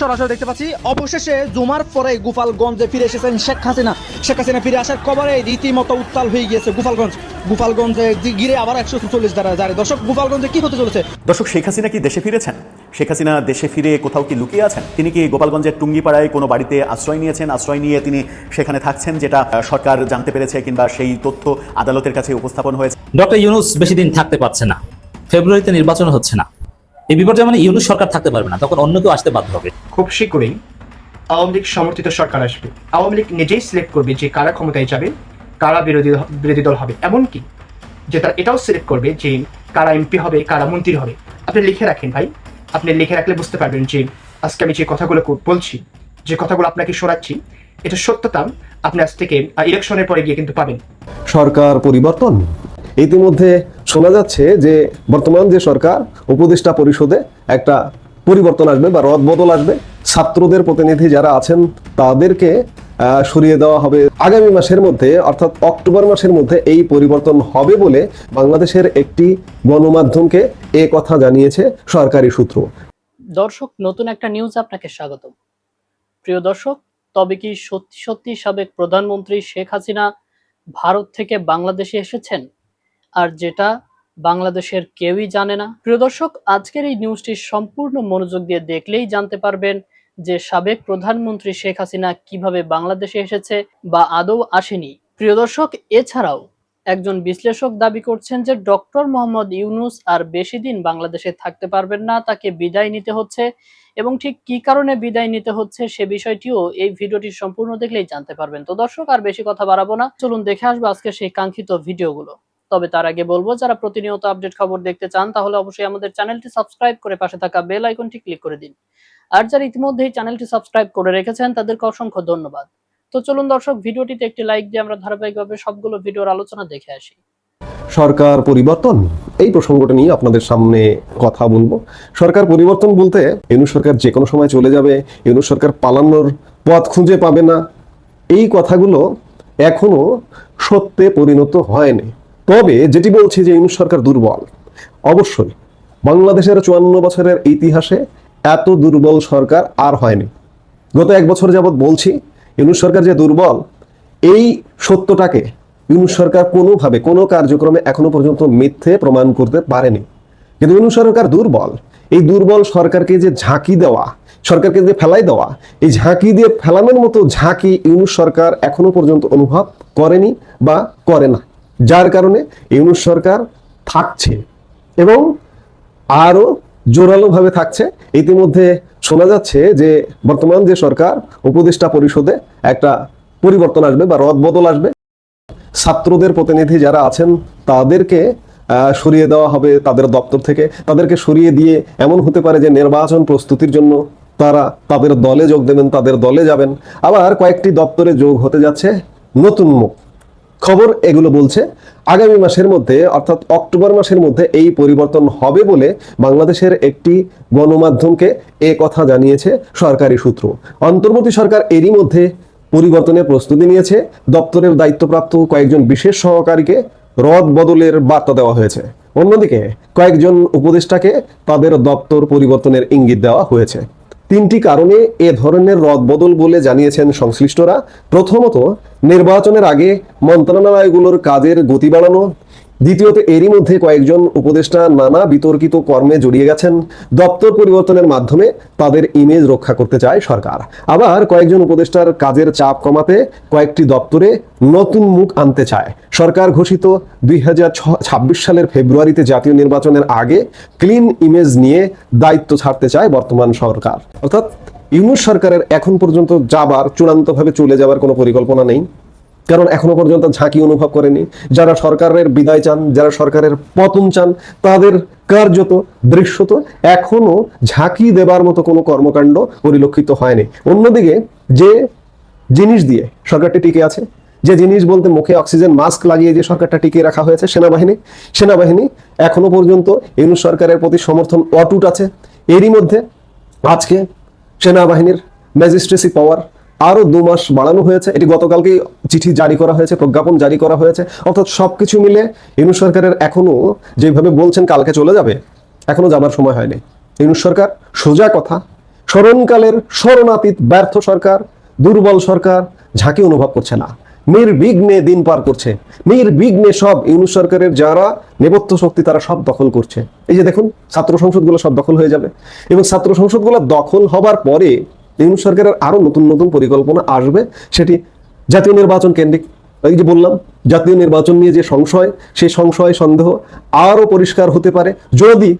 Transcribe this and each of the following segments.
সরাসরি দেখতে পাচ্ছি। অবশেষে জুমার পরে গোপালগঞ্জে ফিরে এসেছেন শেখ হাসিনা। শেখ হাসিনা ফিরে আসার খবরে রীতিমতো উত্তাল হয়ে গিয়েছে গোপালগঞ্জ। গোপালগঞ্জে গিরে আবার একশো চল্লিশ দ্বারা যায় দর্শক গোপালগঞ্জে কি হতে চলেছে? দর্শক শেখ হাসিনা কি দেশে ফিরেছেন? শেখ হাসিনা দেশে ফিরে কোথাও কি লুকিয়ে আছেন? তিনি কি গোপালগঞ্জের টুঙ্গিপাড়ায় কোনো বাড়িতে আশ্রয় নিয়েছেন? আশ্রয় নিয়ে তিনি সেখানে থাকছেন যেটা সরকার জানতে পেরেছে কিংবা সেই তথ্য আদালতের কাছে উপস্থাপন হয়েছে। ডক্টর ইউনুস বেশি দিন থাকতে পারছে না। ফেব্রুয়ারিতে নির্বাচন হচ্ছে না। এই বিপর্যয় মানে ইউনুস সরকার থাকতে পারবে না তখন অন্য কেউ আসতে বাধ্য হবে। খুব শীঘ্রই আওয়ামী লীগ সমর্থিত সরকার আসবে। আওয়ামী লীগ নিজেই সিলেক্ট করবে যে কারা ক্ষমতায় যাবে কারা বিরোধী বিরোধী দল হবে। এমনকি যে তারা এটাও সিলেক্ট করবে যে কারা এমপি হবে কারা মন্ত্রী হবে। আপনি লিখে রাখেন ভাই। আপনি লিখে রাখলে বুঝতে পারবেন যে আজকে আমি যে কথাগুলো বলছি যে কথাগুলো আপনাকে শোনাচ্ছি এটা সত্যতা। আপনি আজ থেকে ইলেকশনের পরে গিয়ে কিন্তু পাবেন। সরকার পরিবর্তন। ইতিমধ্যে শোনা যাচ্ছে যে বর্তমান যে সরকার, উপদেষ্টা পরিষদে একটা পরিবর্তন আসবে বা রদবদল আসবে। ছাত্রদের প্রতিনিধি যারা আছেন, তাদেরকে সরিয়ে দেওয়া হবে। আগামী মাসের মধ্যে, অর্থাৎ অক্টোবর মাসের মধ্যে এই পরিবর্তন হবে বলে বাংলাদেশের একটি গণমাধ্যমকে এ কথা জানিয়েছে সরকারি সূত্র। দর্শক, নতুন একটা নিউজ আপনাকে স্বাগতম। প্রিয় দর্শক, তবে কি সত্যি সত্যি সাবেক প্রধানমন্ত্রী শেখ হাসিনা ভারত থেকে বাংলাদেশে এসেছেন? আর যেটা বাংলাদেশের কেউই জানে না। প্রিয় দর্শক, আজকের এই নিউজটি সম্পূর্ণ মনোযোগ দিয়ে দেখলেই জানতে পারবেন যে সাবেক প্রধানমন্ত্রী শেখ হাসিনা কীভাবে বাংলাদেশে এসেছে বা আদৌ আসেনি। প্রিয় দর্শক, এছাড়াও একজন বিশ্লেষক দাবি করছেন যে ডক্টর মোহাম্মদ ইউনুস আর বেশি দিন বাংলাদেশে থাকতে পারবেন না, তাকে বিদায় নিতে হচ্ছে এবং ঠিক কি কারণে বিদায় নিতে হচ্ছে সে বিষয়টিও এই ভিডিওটি সম্পূর্ণ দেখলেই জানতে পারবেন। তো দর্শক, আর বেশি কথা বাড়াবো না। চলুন দেখে আসব আজকে সেই কাঙ্ক্ষিত ভিডিওগুলো। তবে তার আগে বলব, যারা প্রতিনিয়ত আপডেট খবর দেখতে চান, তাহলে অবশ্যই আমাদের চ্যানেলটি সাবস্ক্রাইব করে পাশে থাকা বেল আইকনটি ক্লিক করে দিন। আর যারা ইতিমধ্যেই চ্যানেলটি সাবস্ক্রাইব করে রেখেছেন, তাদেরকে অসংখ্য ধন্যবাদ। তো চলুন দর্শক, ভিডিওটিতে একটি লাইক দিয়ে আমরা ধারাবাহিকভাবে সবগুলো ভিডিওর আলোচনা দেখে আসি। সরকার পরিবর্তন, এই প্রসঙ্গটা নিয়ে আপনাদের সামনে কথা বলব। সরকার পরিবর্তন বলতে ইনু সরকার যে কোনো সময় চলে যাবে ইনু সরকার পালানোর পথ খুঁজে পাবে না। এই কথাগুলো এখনও সত্যে পরিণত হয়নি। তবে যেটি বলছি যে ইনু সরকার দুর্বল, অবশ্যই বাংলাদেশের চুয়ান্ন বছরের ইতিহাসে এত দুর্বল সরকার আর হয়নি। গত এক বছর যাবৎ বলছি, ইউনুস সরকার যে দুর্বল, এই সত্যটাকে ইউনুস সরকার কোনোভাবে, কোনো কার্যক্রমে এখনও পর্যন্ত মিথ্যে প্রমাণ করতে পারেনি। কিন্তু ইউনুস সরকার দুর্বল, এই দুর্বল সরকারকে যে ঝাঁকি দেওয়া, সরকারকে যে ফেলাই দেওয়া, এই ঝাঁকি দিয়ে ফেলানোর মতো ঝাঁকি ইউনুস সরকার এখনও পর্যন্ত অনুভব করেনি বা করে না যার কারণে ইউনুস সরকার থাকছে এবং আরও জোরালোভাবে থাকছে। ইতিমধ্যে শোনা যাচ্ছে যে বর্তমান যে সরকার, উপদেষ্টা পরিষদে একটা পরিবর্তন আসবে বা রদবদল আসবে। ছাত্রদের প্রতিনিধি যারা আছেন, তাদেরকে সরিয়ে দেওয়া হবে তাদের দপ্তর থেকে। তাদেরকে সরিয়ে দিয়ে এমন হতে পারে যে নির্বাচন প্রস্তুতির জন্য তারা তাদের দলে যোগ দেবেন, তাদের দলে যাবেন। আবার কয়েকটি দপ্তরে যোগ হতে যাচ্ছে নতুন মুখ। খবর এগুলো বলছে, আগামী মাসের মধ্যে, অর্থাৎ অক্টোবর মাসের মধ্যে এই পরিবর্তন হবে বলে বাংলাদেশের একটি গণমাধ্যমকে এ কথা জানিয়েছে সরকারি সূত্র। অন্তর্বর্তী সরকার এরই মধ্যে পরিবর্তনের প্রস্তুতি নিয়েছে। দপ্তরের দায়িত্বপ্রাপ্ত কয়েকজন বিশেষ সহকারীকে রদ বদলের বার্তা দেওয়া হয়েছে। অন্যদিকে কয়েকজন উপদেষ্টাকে তাদের দপ্তর পরিবর্তনের ইঙ্গিত দেওয়া হয়েছে। তিনটি কারণে এ ধরনের রদবদল বলে জানিয়েছেন সংশ্লিষ্টরা। প্রথমত, নির্বাচনের আগে মন্ত্রণালয়গুলোর কাজের গতি বাড়ানো দ্বিতীয়ত এরই মধ্যে কয়েকজন উপদেষ্টা নানা বিতর্কিত কর্মে জড়িয়ে গেছেন। দপ্তর পরিবর্তনের মাধ্যমে তাদের ইমেজ রক্ষা করতে চায় সরকার। আবার কয়েকজন উপদেষ্টার কাজের চাপ কমাতে কয়েকটি দপ্তরে নতুন মুখ আনতে চায়। সরকার ঘোষিত দুই হাজার ছাব্বিশ সালের ফেব্রুয়ারিতে জাতীয় নির্বাচনের আগে ক্লিন ইমেজ নিয়ে দায়িত্ব ছাড়তে চায় বর্তমান সরকার। অর্থাৎ ইউনুস সরকারের এখন পর্যন্ত যাবার চূড়ান্তভাবে চলে যাবার কোনো পরিকল্পনা নেই। কারণ এখনও পর্যন্ত ঝাঁকি অনুভব করেনি। যারা সরকারের বিদায় চান, যারা সরকারের পতন চান, তাদের কার্যত, দৃশ্যত এখনও ঝাঁকি দেবার মতো কোনো কর্মকাণ্ড পরিলক্ষিত হয়নি। অন্যদিকে যে জিনিস দিয়ে সরকারটি টিকে আছে, যে জিনিস বলতে মুখে অক্সিজেন মাস্ক লাগিয়ে যে সরকারটা টিকিয়ে রাখা হয়েছে, সেনাবাহিনী সেনাবাহিনী এখনও পর্যন্ত ইউনুস সরকারের প্রতি সমর্থন অটুট আছে। এরই মধ্যে আজকে সেনাবাহিনীর ম্যাজিস্ট্রেসি পাওয়ার আরও দু মাস বাড়ানো হয়েছে। এটি গতকালকেই চিঠি জারি করা হয়েছে, প্রজ্ঞাপন জারি করা হয়েছে। অর্থাৎ সবকিছু মিলে ইউনুস সরকারের এখনও যেভাবে বলছেন কালকে চলে যাবে, এখনও যাবার সময় হয়নি। ইউনুস সরকার, সোজা কথা, স্মরণকালের স্মরণাতীত ব্যর্থ সরকার, দুর্বল সরকার ঝাঁকি অনুভব করছে না। নির্বিঘ্নে দিন পার করছে। নির্বিঘ্নে সব ইউনুস সরকারের যারা নেপথ্য শক্তি, তারা সব দখল করছে। এই যে দেখুন, ছাত্র সংসদগুলো সব দখল হয়ে যাবে। এবং ছাত্র সংসদগুলো দখল হবার পরে ইউনুস সরকারের আরও নতুন নতুন পরিকল্পনা আসবে, সেটি জাতীয় নির্বাচন কেন্দ্রিক, এই যে বললাম, জাতীয় নির্বাচন নিয়ে যে সংশয় সেই সংশয়, সন্দেহ আরও পরিষ্কার হতে পারে। যদি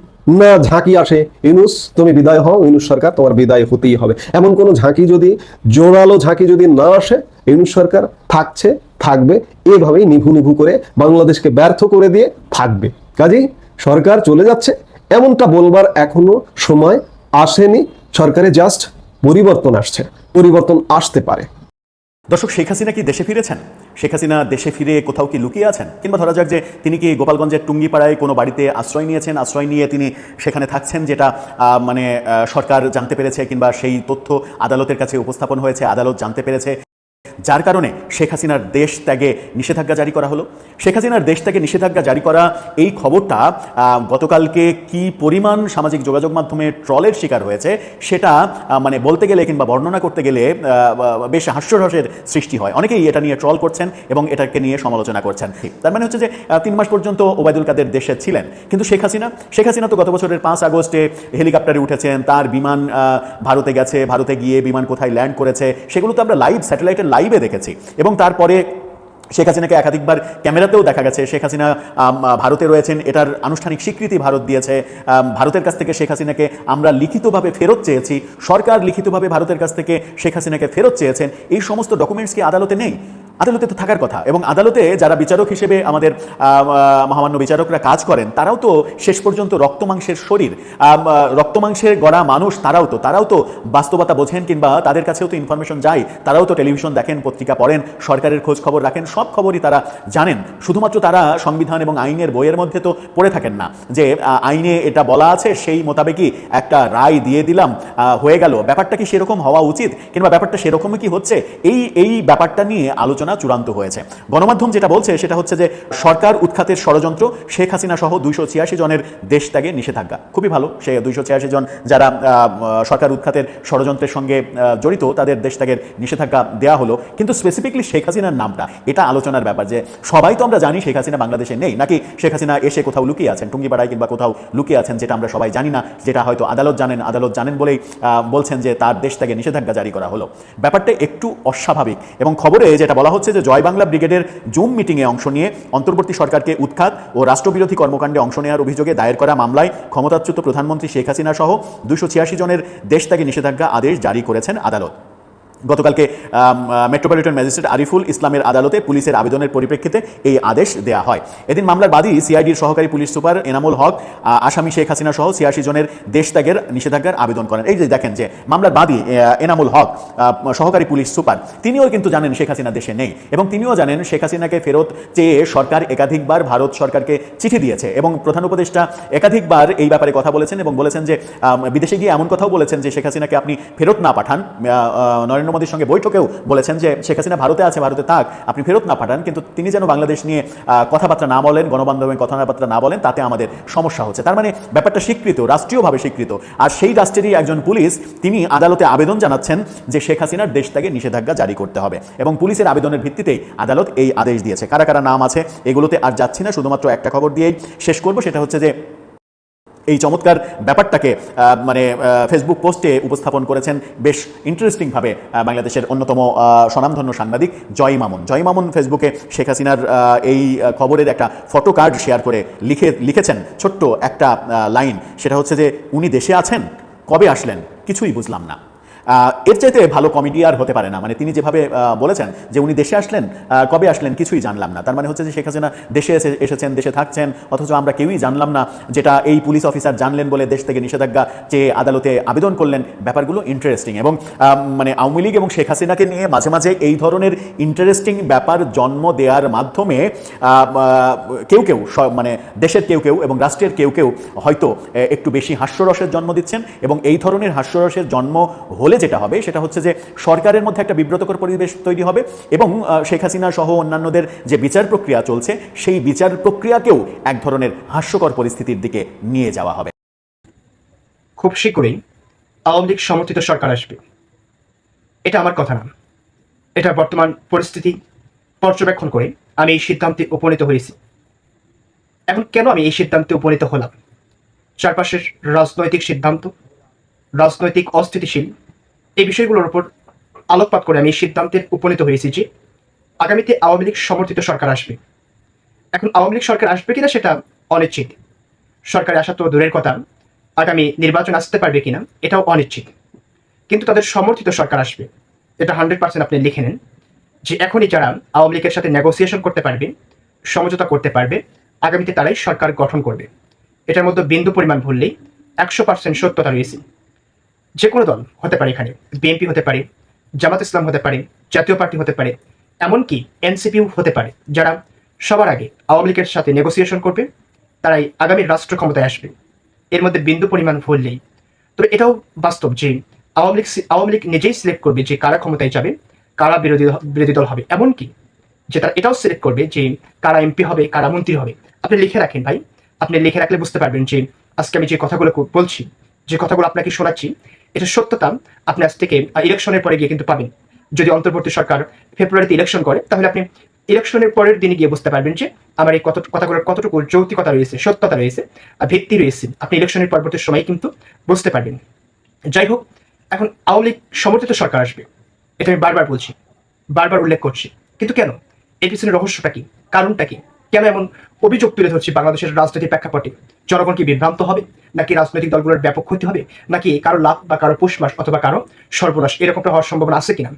না ঝাঁকি আসে, ইউনুস, তুমি বিদায় হও, ইউনুস সরকার তোমার বিদায় হতেই হবে। এমন কোনো ঝাঁকি যদি, জোরালো ঝাঁকি যদি না আসে, ইউনুস সরকার থাকছে, থাকবে, এভাবেই নিভু নিভু করে বাংলাদেশকে ব্যর্থ করে দিয়ে থাকবে। কাজেই সরকার চলে যাচ্ছে, এমনটা বলবার এখনও সময় আসেনি। সরকারে জাস্ট পরিবর্তন আসছে, পরিবর্তন আসতে পারে। দর্শক, শেখ হাসিনা কি দেশে ফিরেছেন? শেখ হাসিনা দেশে ফিরে কোথাও কি লুকিয়ে আছেন? কিংবা ধরা যাক যে তিনি কি গোপালগঞ্জের টুঙ্গিপাড়ায় কোনো বাড়িতে আশ্রয় নিয়েছেন? আশ্রয় নিয়ে তিনি সেখানে থাকছেন, যেটা মানে সরকার জানতে পেরেছে কিংবা সেই তথ্য আদালতের কাছে উপস্থাপন হয়েছে, আদালত জানতে পেরেছে। যার কারণে শেখ হাসিনার দেশ ত্যাগে নিষেধাজ্ঞা জারি করা হলো। শেখ হাসিনার দেশ ত্যাগে নিষেধাজ্ঞা জারি করা এই খবরটা গতকালকে কি পরিমাণ সামাজিক যোগাযোগ মাধ্যমে ট্রলের শিকার হয়েছে সেটা মানে বলতে গেলে কিংবা বর্ণনা করতে গেলে বেশ হাস্যরসের সৃষ্টি হয়। অনেকেই এটা নিয়ে ট্রল করছেন এবং এটাকে নিয়ে সমালোচনা করছেন। তার মানে হচ্ছে যে তিন মাস পর্যন্ত ওবায়দুল কাদের দেশে ছিলেন। কিন্তু শেখ হাসিনা শেখ হাসিনা তো গত বছরের পাঁচ আগস্টে হেলিকপ্টারে উঠেছেন, তার বিমান ভারতে গেছে, ভারতে গিয়ে বিমান কোথায় ল্যান্ড করেছে, সেগুলো তো আমরা লাইভ, স্যাটেলাইটের লাইভে দেখেছি। এবং তারপরে শেখ হাসিনাকে একাধিকবার ক্যামেরাতেও দেখা গেছে। শেখ হাসিনা ভারতে রয়েছেন। এটার আনুষ্ঠানিক স্বীকৃতি ভারত দিয়েছে। ভারতের কাছ থেকে শেখ হাসিনাকে আমরা লিখিতভাবে ফেরত চেয়েছি। সরকার লিখিতভাবে ভারতের কাছ থেকে শেখ হাসিনাকে ফেরত চেয়েছেন। এই সমস্ত ডকুমেন্টস কি আদালতে নেই? আদালতে তো থাকার কথা। এবং আদালতে যারা বিচারক হিসেবে আমাদের মহামান্য বিচারকরা কাজ করেন, তারাও তো শেষ পর্যন্ত রক্তমাংসের শরীর রক্তমাংসের গড়া মানুষ, তারাও তো তারাও তো বাস্তবতা বোঝেন কিংবা তাদের কাছেও তো ইনফরমেশন যায়, তারাও তো টেলিভিশন দেখেন, পত্রিকা পড়েন, সরকারের খোঁজ খবর রাখেন, সব খবরই তারা জানেন। শুধুমাত্র তারা সংবিধান এবং আইনের বইয়ের মধ্যে তো পড়ে থাকেন না। যে আইনে এটা বলা আছে, সেই মোতাবেকই একটা রায় দিয়ে দিলাম হয়ে গেল। ব্যাপারটা কি সেরকম হওয়া উচিত? কিংবা ব্যাপারটা সেরকমই কি হচ্ছে? এই এই ব্যাপারটা নিয়ে আলোচনা চূড়ান্ত হয়েছে। গণমাধ্যম যেটা বলছে সেটা হচ্ছে যে সরকার উৎখাতের ষড়যন্ত্র, শেখ হাসিনা সহ দুইশো ছিয়াশি জনের দেশ ত্যাগে নিষেধাজ্ঞা। খুবই ভালো সে দুইশো ছিয়াশি জন যারা সরকার উৎখাতের ষড়যন্ত্রের সঙ্গে জড়িত, তাদের দেশ ত্যাগের নিষেধাজ্ঞা দেওয়া হলো। কিন্তু স্পেসিফিকলি শেখ হাসিনার নামটা, এটা আলোচনার ব্যাপার যে সবাই তো আমরা জানি শেখ হাসিনা বাংলাদেশে নেই, নাকি শেখ হাসিনা এসে কোথাও লুকিয়ে আছেন, টুঙ্গিপাড়ায় কিংবা কোথাও লুকিয়ে আছেন, যেটা আমরা সবাই জানি না, যেটা হয়তো আদালত জানেন আদালত জানেন বলেই বলছেন যে তার দেশ ত্যাগে নিষেধাজ্ঞা জারি করা হলো। ব্যাপারটা একটু অস্বাভাবিক এবং খবরে যেটা বলা হচ্ছে যে জয় বাংলা ব্রিগেডের জুম মিটিংয়ে অংশ নিয়ে অন্তর্বর্তী সরকারকে উৎখাত ও রাষ্ট্রবিরোধী কর্মকাণ্ডে অংশ নেওয়ার অভিযোগে দায়ের করা মামলায় ক্ষমতাচ্যুত প্রধানমন্ত্রী শেখ হাসিনা সহ দুশো জনের দেশ ত্যাগে নিষেধাজ্ঞা আদেশ জারি করেছেন আদালত। গতকালকে মেট্রোপলিটন ম্যাজিস্ট্রেট আরিফুল ইসলামের আদালতে পুলিশের আবেদনের পরিপ্রেক্ষিতে এই আদেশ দেওয়া হয়। এদিন মামলার বাদী সিআইডির সহকারী পুলিশ সুপার এনামুল হক আসামি শেখ হাসিনা সহ ছিয়াশি জনের দেশ ত্যাগের নিষেধাজ্ঞার আবেদন করেন। এই যে দেখেন যে মামলার বাদী এনামুল হক সহকারী পুলিশ সুপার তিনিও কিন্তু জানেন শেখ হাসিনা দেশে নেই এবং তিনিও জানেন শেখ হাসিনাকে ফেরত চেয়ে সরকার একাধিকবার ভারত সরকারকে চিঠি দিয়েছে এবং প্রধান উপদেষ্টা একাধিকবার এই ব্যাপারে কথা বলেছেন এবং বলেছেন যে বিদেশে গিয়ে এমন কথাও বলেছেন যে শেখ হাসিনাকে আপনি ফেরত না পাঠান। আ, নরেন্দ্র মোদীর সঙ্গে বৈঠকেও বলেছেন যে শেখ হাসিনা ভারতে আছে, ভারতে থাক, আপনি ফেরত না পাঠান, কিন্তু তিনি যেন বাংলাদেশ নিয়ে কথাবার্তা না বলেন গণবান্ধবের কথাবার্তা না বলেন, তাতে আমাদের সমস্যা হচ্ছে। তার মানে ব্যাপারটা স্বীকৃত, রাষ্ট্রীয়ভাবে স্বীকৃত। আর সেই রাষ্ট্রেরই একজন পুলিশ, তিনি আদালতে আবেদন জানাচ্ছেন যে শেখ হাসিনার দেশ থেকে নিষেধাজ্ঞা জারি করতে হবে। এবং পুলিশের আবেদনের ভিত্তিতেই আদালত এই আদেশ দিয়েছে। কারা কারা নাম আছে, এগুলোতে আর যাচ্ছি না, শুধুমাত্র একটা খবর দিয়েই শেষ করব, সেটা হচ্ছে যে এই চমৎকার ব্যাপারটাকে মানে ফেসবুক পোস্টে উপস্থাপন করেছেন বেশ ইন্টারেস্টিংভাবে বাংলাদেশের অন্যতম স্বনামধন্য সাংবাদিক জয় মামুন। জয় মামুন ফেসবুকে শেখ হাসিনার এই খবরের একটা ফটো কার্ড শেয়ার করে লিখে, লিখেছেন ছোট্ট একটা লাইন সেটা হচ্ছে যে, উনি দেশে আছেন? কবে আসলেন? কিছুই বুঝলাম না। এর চাইতে ভালো কমেডি আর হতে পারে না। মানে তিনি যেভাবে বলেছেন যে উনি দেশে আসলেন কবে আসলেন কিছুই জানলাম না। তার মানে হচ্ছে যে শেখ হাসিনা দেশে এসে, এসেছেন, দেশে থাকছেন, অথচ আমরা কেউই জানলাম না যেটা এই পুলিশ অফিসার জানলেন বলে দেশ থেকে নিষেধাজ্ঞা চেয়ে আদালতে আবেদন করলেন। ব্যাপারগুলো ইন্টারেস্টিং এবং মানে আওয়ামী লীগ এবং শেখ হাসিনাকে নিয়ে মাঝে মাঝে এই ধরনের ইন্টারেস্টিং ব্যাপার জন্ম দেওয়ার মাধ্যমে কেউ কেউ মানে দেশের কেউ কেউ এবং রাষ্ট্রের কেউ কেউ হয়তো একটু বেশি হাস্যরসের জন্ম দিচ্ছেন এবং এই ধরনের হাস্যরসের জন্ম হলে যেটা হবে সেটা হচ্ছে যে সরকারের মধ্যে একটা বিব্রতকর পরিবেশ তৈরি হবে এবং শেখ হাসিনা সহ অন্যান্যদের যে বিচার প্রক্রিয়া চলছে, সেই বিচার প্রক্রিয়াকেও এক ধরনের হাস্যকর পরিস্থিতির দিকে নিয়ে যাওয়া হবে। খুব শীঘ্রই আওয়ামী লীগ সমর্থিত সরকার আসবে। এটা আমার কথা না। এটা বর্তমান পরিস্থিতি পর্যবেক্ষণ করে আমি এই সিদ্ধান্তে উপনীত হয়েছি। এখন কেন আমি এই সিদ্ধান্তে উপনীত হলাম? চারপাশের রাজনৈতিক সিদ্ধান্ত, রাজনৈতিক অস্থিতিশীল এই বিষয়গুলোর উপর আলোকপাত করে আমি সিদ্ধান্তে উপনীত হয়েছি যে আগামীতে আওয়ামী লীগ সমর্থিত সরকার আসবে। এখন আওয়ামী লীগ সরকার আসবে কিনা সেটা অনিশ্চিত। সরকারে আসা তো দূরের কথা। আগামী নির্বাচন আসতে পারবে কিনা এটাও অনিশ্চিত। কিন্তু তাদের সমর্থিত সরকার আসবে। এটা হান্ড্রেড পার্সেন্ট আপনি লিখে নেন যে এখনই যারা আওয়ামী লীগের সাথে নেগোসিয়েশন করতে পারবে, সমঝোতা করতে পারবে, আগামীতে তারাই সরকার গঠন করবে। এটার মধ্যে বিন্দু পরিমাণ ভুললেই একশো পার্সেন্ট সত্যতা রয়েছে। যে কোনো দল হতে পারে এখানে, বিএনপি হতে পারে, জামাত ইসলাম হতে পারে, জাতীয় পার্টি হতে পারে, এমনকি এনসিপিও হতে পারে, যারা সবার আগে আওয়ামী লীগের সাথে নেগোসিয়েশন করবে, তারাই আগামী রাষ্ট্র ক্ষমতায় আসবে। এর মধ্যে বিন্দু পরিমাণ ভুল নেই। তবে এটাও বাস্তব যে আওয়ামী লীগ আওয়ামী লীগ নিজেই সিলেক্ট করবে যে কারা ক্ষমতায় যাবে, কারা বিরোধী বিরোধী দল হবে। এমনকি যে তারা এটাও সিলেক্ট করবে যে কারা এমপি হবে, কারা মন্ত্রী হবে। আপনি লিখে রাখেন ভাই। আপনি লিখে রাখলে বুঝতে পারবেন যে আজকে আমি যে কথাগুলো বলছি যে কথাগুলো আপনাকে শোনাচ্ছি, এটা সত্যতা। আপনি আজ থেকে ইলেকশনের পরে গিয়ে কিন্তু পাবেন। যদি অন্তর্বর্তী সরকার ফেব্রুয়ারিতে ইলেকশন করে, তাহলে আপনি ইলেকশনের পরের দিনে গিয়ে বুঝতে পারবেন যে আমার এই কত কথাগুলোর কতটুকু যৌক্তিকতা রয়েছে, সত্যতা রয়েছে ভিত্তি রয়েছে। আপনি ইলেকশনের পরবর্তী সময় কিন্তু বুঝতে পারবেন। যাই হোক, এখন আওয়ামী লীগ সমর্থিত সরকার আসবে। এটা আমি বারবার বলছি, বারবার উল্লেখ করছি। কিন্তু কেন? এর পিছনে রহস্যটা কি? কারণটা কি? কেন এমন অভিযোগ তুলে ধরছি বাংলাদেশের রাজনৈতিক প্রেক্ষাপটে? জনগণ কি বিভ্রান্ত হবে? নাকি রাজনৈতিক দলগুলোর ব্যাপক ক্ষতি হবে? নাকি কারও লাভ বা কারও পুষ্মাস অথবা কারও সর্বনাশ এরকমটা হওয়ার সম্ভাবনা আছে কিনা?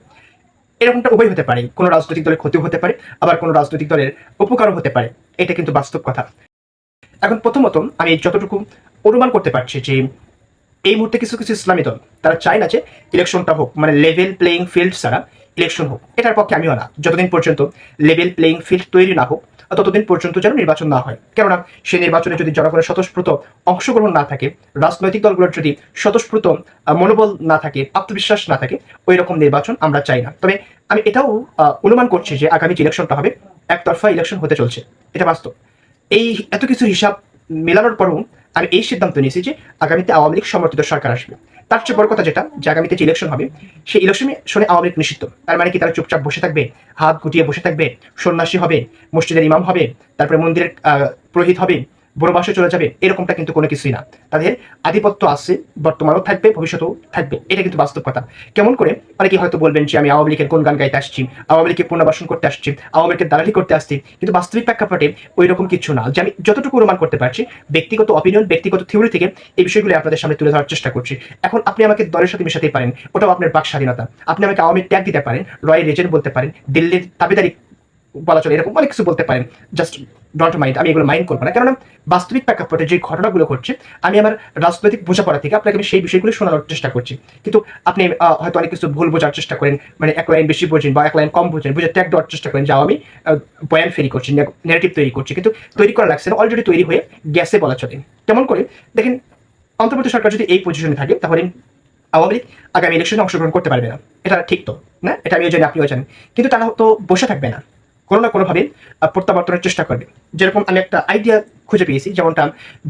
এরকমটা উভয় হতে পারে। কোনো রাজনৈতিক দলের ক্ষতিও হতে পারে, আবার কোনো রাজনৈতিক দলের উপকারও হতে পারে। এটা কিন্তু বাস্তব কথা। এখন প্রথমত আমি যতটুকু অনুমান করতে পারছি যে এই মুহূর্তে কিছু কিছু ইসলামী দল, তারা চায় না যে ইলেকশনটা হোক মানে লেভেল প্লেইং ফিল্ড ছাড়া ইলেকশন হোক, এটার পক্ষে আমিও না। যতদিন পর্যন্ত লেভেল প্লেইং ফিল্ড তৈরি না হোক ততদিন পর্যন্ত যেন নির্বাচন না হয়। কেননা, সেই নির্বাচনে যদি জনগণের স্বতঃস্ফূর্ত অংশগ্রহণ না থাকে, রাজনৈতিক দলগুলোর যদি স্বতঃস্ফূর্ত মনোবল না থাকে, আত্মবিশ্বাস না থাকে ওই রকম নির্বাচন আমরা চাই না। তবে আমি এটাও অনুমান করছি যে আগামী যে ইলেকশনটা হবে, একতরফা ইলেকশন হতে চলছে। এটা বাস্তব। এই এত কিছু হিসাব মেলানোর পরও আমি এই সিদ্ধান্ত নিয়েছি যে আগামীতে আওয়ামী লীগ সমর্থিত সরকার আসবে। তার চেয়ে বড় কথা যেটা, যে আগামীতে যে ইলেকশন হবে, সেই ইলেকশনে শোনে আওয়ামী লীগ নিষিদ্ধ। তার মানে কি, তারা চুপচাপ বসে থাকবে, হাত গুটিয়ে বসে থাকবে, সন্ন্যাসী হবে, মসজিদের ইমাম হবে, তারপরে মন্দিরের পুরোহিত হবে বড়বাসে চলে যাবে, এরকমটা কিন্তু কোনো কিছুই না। তাদের আধিপত্য আছে, বর্তমানেও থাকবে, ভবিষ্যতেও থাকবে, এটা কিন্তু বাস্তব কথা। কেমন করে? অনেকে হয়তো বলবেন যে, আমি আওয়ামী লীগের কোন গান গাইতে আসছি, আওয়ামী লীগকে পুনর্বাসন করতে আসছি, আওয়ামী লীগের দালালি করতে আসছি। কিন্তু বাস্তবিক প্রেক্ষাপটে ওই রকম কিছু না। যে আমি যতটুকু অনুমান করতে পারছি, ব্যক্তিগত অপিনিয়ন ব্যক্তিগত থিওরি থেকে এই বিষয়গুলো আপনাদের সামনে তুলে ধরার চেষ্টা করছি। এখন আপনি আমাকে দলের সাথে মেশাতে পারেন, ওটাও আপনার বাক স্বাধীনতা। আপনি আমাকে আওয়ামী ট্যাগ দিতে পারেন রয়েল রেজেন্ট বলতে পারেন, দিল্লির দাবিদারি বলা চলে, এরকম অনেক কিছু বলতে পারেন। জাস্ট ডন্ট মাইন্ড আমি এগুলো মাইন্ড করব না। কেননা বাস্তবিক প্রেক্ষাপটে যে ঘটনাগুলো ঘটছে, আমি আমার রাজনৈতিক বোঝাপড়া থেকে আপনাকে আমি সেই বিষয়গুলো শোনানোর চেষ্টা করছি। কিন্তু আপনি হয়তো অনেক কিছু ভুল বোঝার চেষ্টা করেন মানে এক লাইন বেশি বোঝেন বা এক লাইন কম বোঝেন, বুঝে ট্যাগ দেওয়ার চেষ্টা করেন যে আমি বয়ান ফেরি করছি নেগেটিভ তৈরি করছি। কিন্তু তৈরি করা লাগছে না অলরেডি তৈরি হয়ে গ্যাসে বলা চলে। কেমন করে দেখেন, অন্তর্বর্তী সরকার যদি এই পজিশনে থাকে, তাহলে আওয়ামী লীগ আগামী ইলেকশনে অংশগ্রহণ করতে পারবে না। এটা ঠিক তো, না? এটা আমিও জানি, আপনিও জানেন। কিন্তু তারা তো বসে থাকবে না। কোনো না কোনোভাবে প্রত্যাবর্তনের চেষ্টা করবে। যেরকম আমি একটা আইডিয়া খুঁজে পেয়েছি, যেমনটা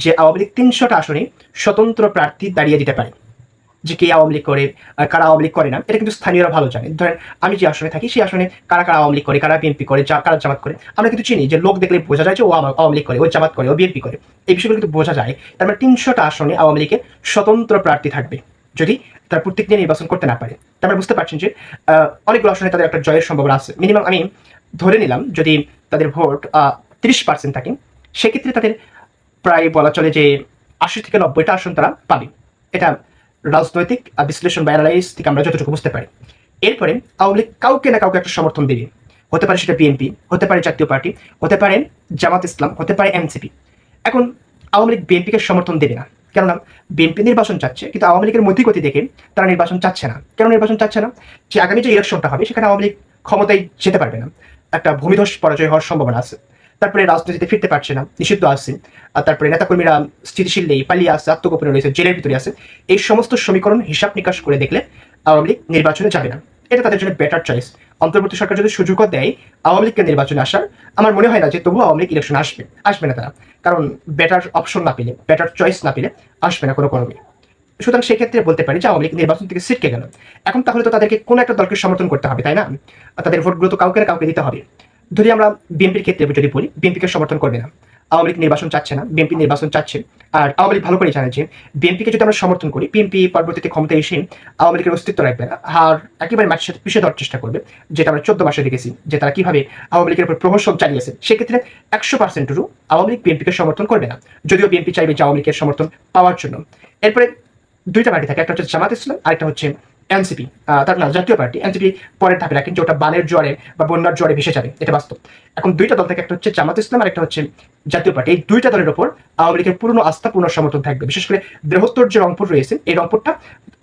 যে আওয়ামী লীগ তিনশোটা আসনে স্বতন্ত্র প্রার্থী দাঁড়িয়ে দিতে পারে। যে কে আওয়ামী লীগ করে কারা আওয়ামী লীগ করে না, এটা কিন্তু স্থানীয়রা ভালো জানে। ধরেন, আমি যে আসনে থাকি, সেই আসনে কারা কারা আওয়ামী লীগ করে, কারা বিএনপি করে, যা, কারা জামাত করে, আমরা কিন্তু চিনি যে লোক দেখলে বোঝা যায় যে ও আওয়ামী লীগ করে, ও জামাত করে, ও বিএনপি করে। এই বিষয়গুলো কিন্তু বোঝা যায়। তার মানে তিনশোটা আসনে আওয়ামী লীগের স্বতন্ত্র প্রার্থী থাকবে, যদি তার প্রত্যেক নির্বাচন করতে না পারে। তার মানে বুঝতে পারছেন যে অনেকগুলো আসনে তাদের একটা জয়ের সম্ভাবনা আছে। মিনিমাম আমি ধরে নিলাম যদি তাদের ভোট তিরিশ পার্সেন্ট থাকে, সেক্ষেত্রে তাদের প্রায় বলা চলে যে আশি থেকে নব্বইটা আসন তারা পাবে। এটা রাজনৈতিক বিশ্লেষণ বা অ্যানালাইস থেকে আমরা যতটুকু বুঝতে পারি। এরপরে আওয়ামী লীগ কাউকে না কাউকে একটা সমর্থন দেবে। হতে পারে সেটা বিএনপি, হতে পারে জাতীয় পার্টি, হতে পারে জামাত ইসলাম, হতে পারে এনসিপি। এখন আওয়ামী লীগ বিএনপিকে সমর্থন দেবে না। কেননা বিএনপি নির্বাচন চাচ্ছে, কিন্তু আওয়ামী লীগের মধ্যগতি দেখে তারা নির্বাচন চাচ্ছে না। কেন নির্বাচন চাচ্ছে না? যে আগামী যে ইলেকশনটা হবে, সেখানে আওয়ামী লীগ ক্ষমতায় যেতে পারবে না। একটা ভূমিধস পরাজয় হওয়ার সম্ভাবনা আছে। তারপরে রাজনীতিতে ফিরতে পারছে না, নিষিদ্ধ আছে। আর তারপরে নেতাকর্মীরা স্থিতিশীল নেই, পালিয়ে আছে, আত্মগোপনে রয়েছে, জেলের ভিতরে আছে। এই সমস্ত সমীকরণ হিসাব নিকাশ করে দেখলে আওয়ামী লীগ নির্বাচনে যাবে না। এটা তাদের জন্য বেটার চয়েস অন্তর্বর্তী সরকার যদি সুযোগও দেয় আওয়ামী লীগকে নির্বাচনে আসার, আমার মনে হয় না যে তবুও আওয়ামী লীগ ইলেকশন আসবে আসবে না তারা। কারণ বেটার অপশন না পেলে বেটার চয়েস না পেলে আসবে না কোনো কর্মী। সুতরাং সেক্ষেত্রে বলতে পারি যে আওয়ামী লীগ নির্বাচন থেকে সিটকে গেল। এখন তাহলে তো তাদেরকে কোনো একটা দলকে সমর্থন করতে হবে, তাই না? তাদের ভোটগুলো তো কাউকে কাউকে দিতে হবে। যদি আমরা বিএনপির ক্ষেত্রে যদি বলি, বিএনপিকে সমর্থন করবে না। আওয়ামী লীগ নির্বাচন চাচ্ছে না, বিএনপি নির্বাচন চাচ্ছে। আর আওয়ামী লীগ ভালো করে জানে যে বিএনপিকে যদি আমরা সমর্থন করি, বিএনপি পরবর্তীতে ক্ষমতায় এসে আওয়ামী লীগের অস্তিত্ব রাখবে না, আর একেবারে মাটির সাথে পিছিয়ে দেওয়ার চেষ্টা করবে, যেটা আমরা চোদ্দ মাসে দেখেছি, যে তারা কীভাবে আওয়ামী লীগের উপর প্রহসন চালিয়েছে। সেক্ষেত্রে একশো পার্সেন্টেরও আওয়ামী লীগ বিএনপিকে সমর্থন করবে না, যদিও বিএনপি চাইবে যে আওয়ামী লীগের সমর্থন পাওয়ার জন্য। এরপরে দুইটা পার্টি থাকে, একটা হচ্ছে জামাত ইসলাম, আরেকটা হচ্ছে এনসিপি তার না জাতীয় পার্টি এনসিপি পরের ধাপে রাখেন যে ওটা বানের জোয়ারে বা বন্যার জোয়ারে ভেসে যাবে, এটা বাস্তব। এখন দুইটা দল থেকে, একটা হচ্ছে জামাত ইসলাম আর একটা হচ্ছে জাতীয় পার্টি এই দুইটা দলের ওপর আওয়ামী লীগের পূর্ণ আস্থা পূর্ণ সমর্থন থাকবে। বিশেষ করে বৃহত্তর যে রংপুর রয়েছে, এই রংপুরটা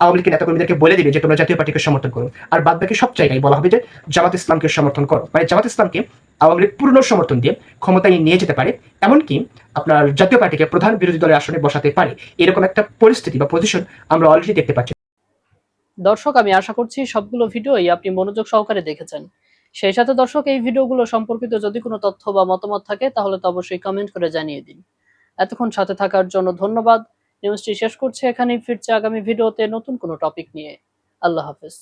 আওয়ামী লীগের নেতাকর্মীদেরকে বলে দিবে যে তোমরা জাতীয় পার্টিকে সমর্থন করো। আর বাদ বাকি সব জায়গায় বলা হবে যে জামাত ইসলামকে সমর্থন করো। মানে জামাত ইসলামকে আওয়ামী লীগ পূর্ণ সমর্থন দিয়ে ক্ষমতায় নিয়ে যেতে পারে, এমনকি আপনার জাতীয় পার্টিকে প্রধান বিরোধী দলের আসনে বসাতে পারে। এরকম একটা পরিস্থিতি বা পজিশন আমরা অলরেডি দেখতে পাচ্ছি। দর্শক, আমি আশা করছি সবগুলো ভিডিওই আপনি মনোযোগ সহকারে দেখেছেন। সেই সাথে দর্শক, এই ভিডিওগুলো সম্পর্কিত যদি কোনো তথ্য বা মতামত থাকে, তাহলে তো অবশ্যই কমেন্ট করে জানিয়ে দিন। এতক্ষণ সাথে থাকার জন্য ধন্যবাদ। নিউজটি শেষ করছে এখানেই, ফিরছে আগামী ভিডিওতে নতুন কোনো টপিক নিয়ে। আল্লাহ হাফেজ।